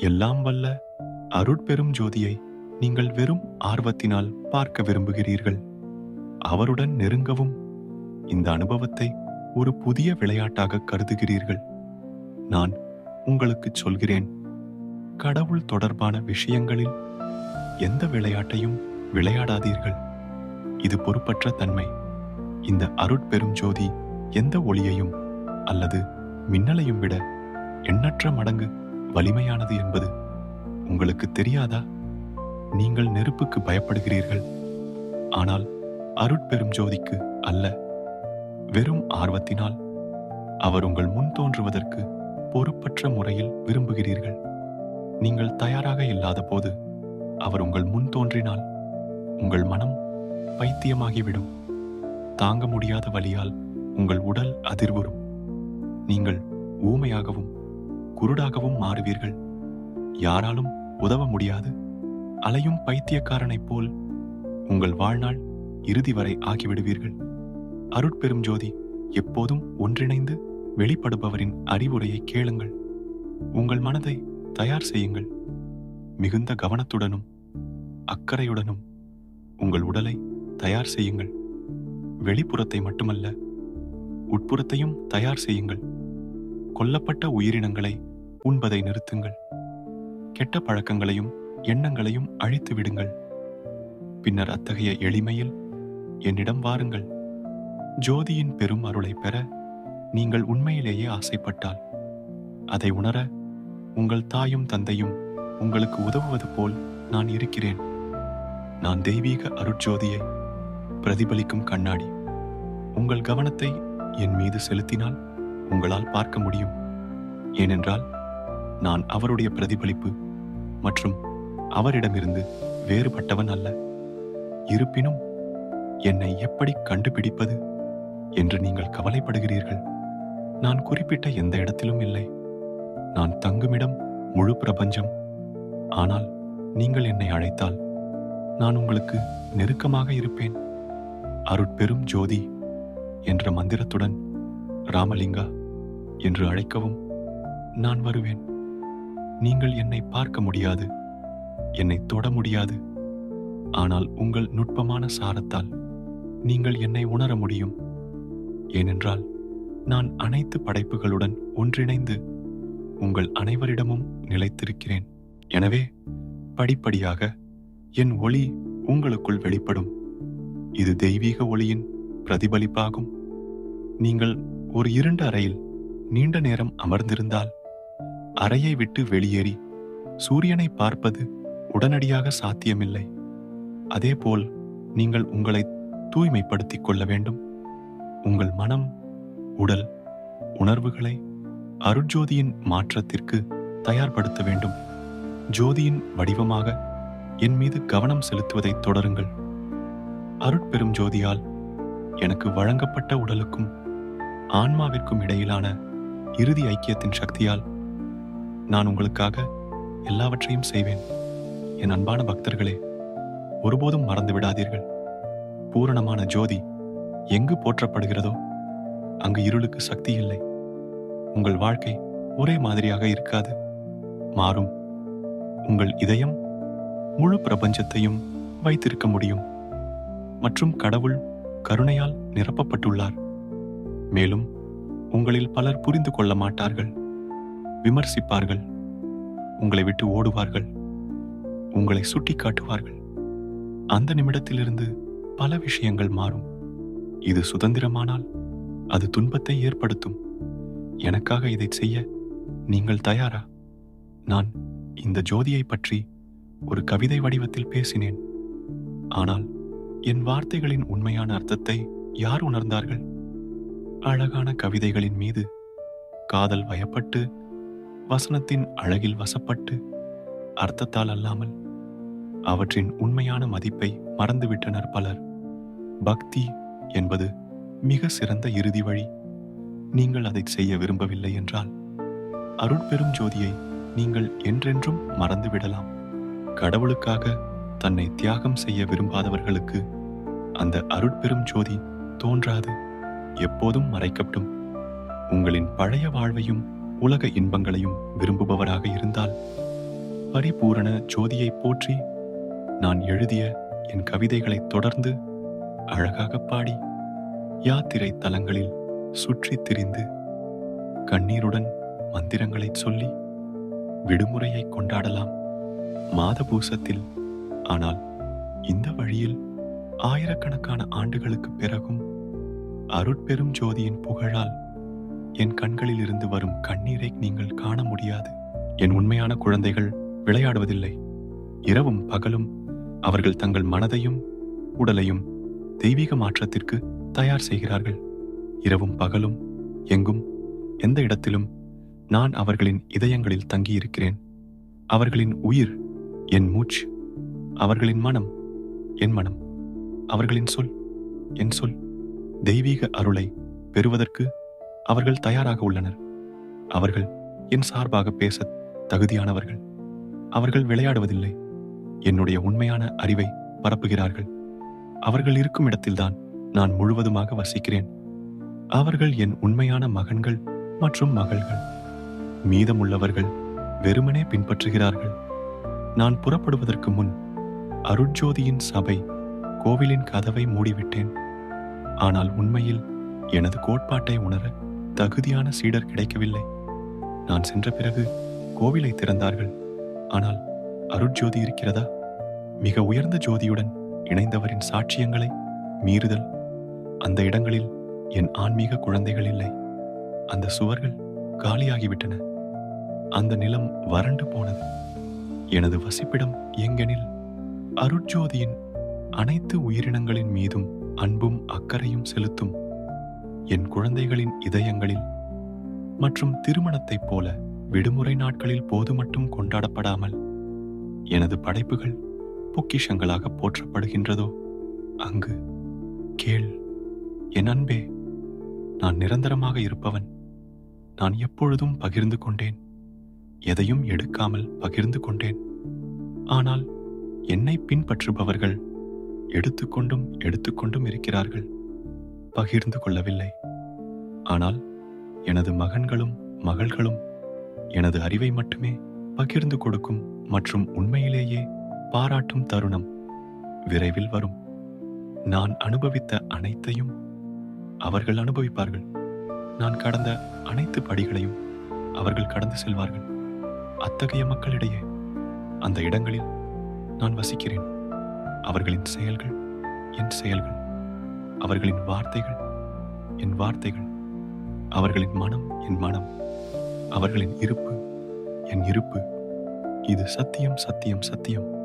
எல்லாம் வல்ல அருட்பெரும் ஜோதியை நீங்கள் வெறும் ஆர்வத்தினால் பார்க்க விரும்புகிறீர்கள். அவருடன் நெருங்கவும் இந்த அனுபவத்தை ஒரு புதிய விளையாட்டாக கருதுகிறீர்கள். நான் உங்களுக்கு சொல்கிறேன் கடவுள் தொடர்பான விஷயங்களில் எந்த விளையாட்டையும் விளையாடாதீர்கள். இது பொறுப்பற்ற தன்மை. இந்த அருட்பெரும் ஜோதி எந்த ஒளியையும் அல்லது மின்னலையும் விட எண்ணற்ற மடங்கு வலிமையானது என்பது உங்களுக்கு தெரியாதா? நீங்கள் நெருப்புக்கு பயப்படுகிறீர்கள். ஆனால் அருட்பெரும் ஜோதிக்கு அல்ல. வெறும் ஆர்வத்தினால் அவர் உங்கள் முன் தோன்றுவதற்கு பொறுப்பற்ற முறையில் விரும்புகிறீர்கள். நீங்கள் தயாராக இல்லாத போது அவர் உங்கள் முன் தோன்றினால் உங்கள் மனம் பைத்தியமாகிவிடும். தாங்க முடியாத வழியால் உங்கள் உடல் அதிர்வுறும். நீங்கள் ஊமையாகவும் குருடாகவும் மாறுவீர்கள். யாராலும் உதவ முடியாது. அலையும் பைத்தியக்காரனைப் போல் உங்கள் வாழ்நாள் இறுதி வரை ஆகிவிடுவீர்கள். அருட்பெரும் ஜோதி எப்போதும் ஒன்றிணைந்து வெளிப்படுபவரின் அறிவுரையை கேளுங்கள். உங்கள் மனதை தயார் செய்யுங்கள். மிகுந்த கவனத்துடனும் அக்கறையுடனும் உங்கள் உடலை தயார் செய்யுங்கள். வெளிப்புறத்தை மட்டுமல்ல உட்புறத்தையும் தயார் செய்யுங்கள். கொல்லப்பட்ட உயிரினங்களை உண்பதை நிறுத்துங்கள். கெட்ட பழக்கங்களையும் எண்ணங்களையும் அழித்து விடுங்கள். பின்னர் அத்தகைய எளிமையில் என்னிடம் வாருங்கள். ஜோதியின் பெரும் அருளை பெற நீங்கள் உண்மையிலேயே ஆசைப்பட்டால் அதை உணர உங்கள் தாயும் தந்தையும் உங்களுக்கு உதவுவது போல் நான் இருக்கிறேன். நான் தெய்வீக அருட்ஜோதியை பிரதிபலிக்கும் கண்ணாடி. உங்கள் கவனத்தை என் மீது செலுத்தினால் உங்களால் பார்க்க முடியும். ஏனென்றால் நான் அவருடைய பிரதிபலிப்பு மற்றும் அவரிடமிருந்து வேறுபட்டவன் அல்ல. இருப்பினும் என்னை எப்படி கண்டுபிடிப்பது என்று நீங்கள் கவலைப்படுகிறீர்கள்? நான் குறிப்பிட்ட எந்த இடத்திலும் இல்லை. நான் தங்குமிடம் முழு பிரபஞ்சம். ஆனால் நீங்கள் என்னை அழைத்தால் நான் உங்களுக்கு நெருக்கமாக இருப்பேன். அருட்பெரும் ஜோதி என்ற மந்திரத்துடன் ராமலிங்கா என்று அழைக்கவும் நான் வருவேன். நீங்கள் என்னை பார்க்க முடியாது. என்னை தொட முடியாது. ஆனால் உங்கள் நுட்பமான சாரத்தால் நீங்கள் என்னை உணர முடியும். ஏனென்றால் நான் அனைத்து படைப்புகளுடன் ஒன்றிணைந்து உங்கள் அனைவரிடமும் நிலைத்திருக்கிறேன். எனவே படிப்படியாக என் ஒளி உங்களுக்குள் வெளிப்படும். இது தெய்வீக ஒளியின் பிரதிபலிப்பாகும். நீங்கள் ஒரு இருண்ட அறையில் நீண்ட நேரம் அமர்ந்திருந்தால் அறையை விட்டு வெளியேறி சூரியனை பார்ப்பது உடனடியாக சாத்தியமில்லை. அதேபோல் நீங்கள் உங்களை தூய்மைப்படுத்திக் கொள்ள வேண்டும். உங்கள் மனம் உடல் உணர்வுகளை அருட்ஜோதியின் மாற்றத்திற்கு தயார்படுத்த வேண்டும். ஜோதியின் வடிவமாக என் மீது கவனம் செலுத்துவதை தொடருங்கள். அருட்பெரும் ஜோதியால் எனக்கு வழங்கப்பட்ட உடலுக்கும் ஆன்மாவிற்கும் இடையிலான இறுதி ஐக்கியத்தின் சக்தியால் நான் உங்களுக்காக எல்லாவற்றையும் செய்வேன். என் அன்பான பக்தர்களே ஒருபோதும் மறந்து விடாதீர்கள். பூரணமான ஜோதி எங்கு போற்றப்படுகிறதோ அங்கு இருளுக்கு சக்தி இல்லை. உங்கள் வாழ்க்கை ஒரே மாதிரியாக இருக்காது. மாறும். உங்கள் இதயம் முழு பிரபஞ்சத்தையும் வைத்திருக்க முடியும். மற்றும் கடவுள் கருணையால் நிரப்பப்பட்டுள்ளார். மேலும் உங்களில் பலர் புரிந்து கொள்ள மாட்டார்கள். விமர்சிப்பார்கள். உங்களை விட்டு ஓடுவார்கள். உங்களை சுட்டிக்காட்டுவார்கள். அந்த நிமிடத்திலிருந்து பல விஷயங்கள் மாறும். இது சுதந்திரமானால் அது துன்பத்தை ஏற்படுத்தும். எனக்காக இதை செய்ய நீங்கள் தயாரா? நான் இந்த ஜோதியை பற்றி ஒரு கவிதை வடிவத்தில் பேசினேன். ஆனால் என் வார்த்தைகளின் உண்மையான அர்த்தத்தை யார் உணர்ந்தார்கள்? அழகான கவிதைகளின் மீது காதல் வயப்பட்டு வசனத்தின் அழகில் வசப்பட்டு அர்த்தத்தால் அல்லாமல் அவற்றின் உண்மையான மதிப்பை மறந்துவிட்டனர் பலர். பக்தி என்பது மிக சிறந்த இறுதி வழி. நீங்கள் அதை செய்ய விரும்பவில்லை என்றால் அருட்பெரும் ஜோதியை நீங்கள் என்றென்றும் மறந்துவிடலாம். கடவுளுக்காக தன்னை தியாகம் செய்ய விரும்பாதவர்களுக்கு அந்த அருட்பெரும் ஜோதி தோன்றாது. எப்போதும் மறைக்கட்டும். உங்களின் பழைய வாழ்வையும் உலக இன்பங்களையும் விரும்புபவராக இருந்தால் பரிபூரண ஜோதியை போற்றி நான் எழுதிய என் கவிதைகளை தொடர்ந்து அழகாக பாடி யாத்திரை தலங்களில் சுற்றித் திரிந்து கண்ணீருடன் மந்திரங்களைச் சொல்லி விடுமுறையை கொண்டாடலாம். மாதபூசத்தில். ஆனால் இந்த வழியில் ஆயிரக்கணக்கான ஆண்டுகளுக்கு பிறகும் அருட்பெரும் ஜோதியின் புகழால் என் கண்களில் இருந்து வரும் கண்ணீரை நீங்கள் காண முடியாது. என் உண்மையான குழந்தைகள் விளையாடுவதில்லை. இரவும் பகலும் அவர்கள் தங்கள் மனதையும் உடலையும் தெய்வீக மாற்றத்திற்கு தயார் செய்கிறார்கள். இரவும் பகலும் எங்கும் எந்த இடத்திலும் நான் அவர்களின் இதயங்களில் தங்கியிருக்கிறேன். அவர்களின் உயிர் என் மூச்சு அவர்களின் மனம் என் மனம். அவர்களின் சொல் என் சொல். தெய்வீக அருளை பெறுவதற்கு அவர்கள் தயாராக உள்ளனர். அவர்கள் என் சார்பாக பேச தகுதியானவர்கள். அவர்கள் விளையாடுவதில்லை. என்னுடைய உண்மையான அறிவை பரப்புகிறார்கள். அவர்கள் இருக்கும் இடத்தில்தான் நான் முழுவதுமாக வசிக்கிறேன். அவர்கள் என் உண்மையான மகன்கள் மற்றும் மகள்கள். மீதமுள்ளவர்கள் வெறுமனே பின்பற்றுகிறார்கள். நான் புறப்படுவதற்கு முன் அருட்ஜோதியின் சபை கோவிலின் கதவை மூடிவிட்டேன். ஆனால் உண்மையில் எனது கோட்பாட்டை உணர தகுதியான சீடர் கிடைக்கவில்லை. நான் சென்ற பிறகு கோவிலை திறந்தார்கள். ஆனால் அருட்ஜோதி இருக்கிறதா? மிக உயர்ந்த ஜோதியுடன் இணைந்தவரின் சாட்சியங்களை மீறுதல். அந்த இடங்களில் என் ஆன்மீக குழந்தைகள் இல்லை. அந்த சுவர்கள் காலியாகிவிட்டன. அந்த நிலம் வறண்டு போனது. எனது வசிப்பிடம் எங்கெனில் அருட்ஜோதியின் அனைத்து உயிரினங்களின் மீதும் அன்பும் அக்கறையும் செலுத்தும். என் குழந்தைகளின் இதயங்களில் மற்றும் திருமணத்தைப் போல விடுமுறை நாட்களில் போது மட்டும் கொண்டாடப்படாமல் எனது படைப்புகள் பொக்கிஷங்களாக போற்றப்படுகின்றதோ? அங்கு கேள். என் அன்பே நான் நிரந்தரமாக இருப்பவன். நான் எப்பொழுதும் பகிர்ந்து கொண்டேன். எதையும் எடுக்காமல் பகிர்ந்து கொண்டேன். ஆனால் என்னை பின்பற்றுபவர்கள் எடுத்துக்கொண்டும் எடுத்துக்கொண்டும் இருக்கிறார்கள். பகிர்ந்து கொள்ளவில்லை. ஆனால் எனது மகன்களும் மகள்களும் எனது அறிவை மட்டுமே பகிர்ந்து கொடுக்கும் மற்றும் உண்மையிலேயே பாராட்டும் தருணம் விரைவில் வரும். நான் அனுபவித்த அனைத்தையும் அவர்கள் அனுபவிப்பார்கள். நான் கடந்த அனைத்து படிகளையும் அவர்கள் கடந்து செல்வார்கள். அத்தகைய மக்களிடையே அந்த இடங்களில் நான் வசிக்கிறேன். அவர்களின் செயல்கள் என் செயல்கள் அவர்களின் வார்த்தைகள் என் வார்த்தைகள் அவர்களின் மனம் என் மனம் அவர்களின் இருப்பு என் இருப்பு. இது சத்தியம் சத்தியம் சத்தியம்.